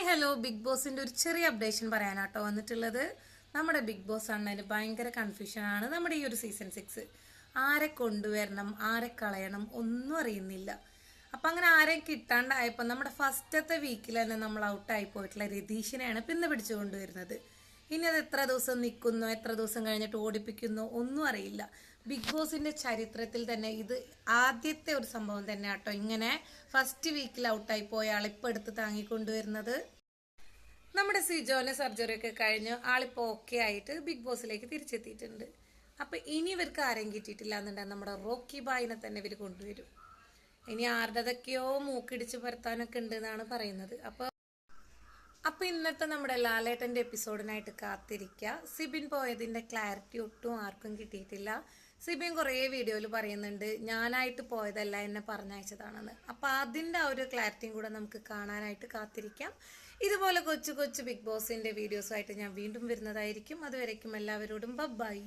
Hi hello big ബോസിന്റെ ഒരു ചെറിയ അപ്ഡേഷൻ പറയാനാട്ടോ വന്നിട്ടുള്ളത്. നമ്മുടെ ബിഗ് ബോസ് അണ്ണന് ഭയങ്കര കൺഫ്യൂഷൻ ആണ്. നമ്മുടെ ഈ ഒരു സീസൺ സിക്സ് ആരെ കൊണ്ടുവരണം ആരെ കളയണം ഒന്നും അറിയുന്നില്ല. അപ്പൊ അങ്ങനെ ആരെയും കിട്ടാണ്ടായപ്പോ നമ്മുടെ ഫസ്റ്റത്തെ വീക്കിൽ തന്നെ നമ്മൾ ഔട്ടായി പോയിട്ടുള്ള രതീഷിനെയാണ് പിന്നെ പിടിച്ചു കൊണ്ടുവരുന്നത്. ഇനി അത് എത്ര ദിവസം നിൽക്കുന്നു എത്ര ദിവസം കഴിഞ്ഞിട്ട് ഓടിപ്പിക്കുന്നു ഒന്നും അറിയില്ല. ബിഗ് ബോസിന്റെ ചരിത്രത്തിൽ തന്നെ ഇത് ആദ്യത്തെ ഒരു സംഭവം തന്നെ കേട്ടോ ഇങ്ങനെ ഫസ്റ്റ് വീക്കിൽ ഔട്ടായി പോയ ആൾ ഇപ്പൊ എടുത്ത് താങ്ങിക്കൊണ്ടുവരുന്നത്. നമ്മുടെ സിജോന് സർജറി ഒക്കെ കഴിഞ്ഞ് ആളിപ്പോ ഓക്കെ ആയിട്ട് ബിഗ് ബോസിലേക്ക് തിരിച്ചെത്തിയിട്ടുണ്ട്. അപ്പൊ ഇനി ഇവർക്ക് ആരെയും കിട്ടിയിട്ടില്ല എന്നുണ്ടെങ്കിൽ നമ്മുടെ റോക്കി ബായിനെ തന്നെ ഇവർ കൊണ്ടുവരും. ഇനി ആരുടെതൊക്കെയോ മൂക്കിടിച്ച് പരത്താനൊക്കെ ഉണ്ട് എന്നാണ് പറയുന്നത്. അപ്പൊ അപ്പൊ ഇന്നത്തെ നമ്മുടെ ലാലേട്ടന്റെ എപ്പിസോഡിനായിട്ട് കാത്തിരിക്കുക സിബിൻ പോയതിന്റെ ക്ലാരിറ്റി ഒട്ടും ആർക്കും കിട്ടിയിട്ടില്ല. സിബിൻ കുറേ വീഡിയോയിൽ പറയുന്നുണ്ട് ഞാനായിട്ട് പോയതല്ല എന്നെ പറഞ്ഞയച്ചതാണെന്ന്. അപ്പൊ അതിന്റെ ആ ഒരു ക്ലാരിറ്റിയും കൂടെ നമുക്ക് കാണാനായിട്ട് കാത്തിരിക്കാം. ഇതുപോലെ കൊച്ചു കൊച്ചു ബിഗ് ബോസിന്റെ വീഡിയോസുമായിട്ട് ഞാൻ വീണ്ടും വരുന്നതായിരിക്കും. അതുവരേക്കും എല്ലാവരോടും ബൈ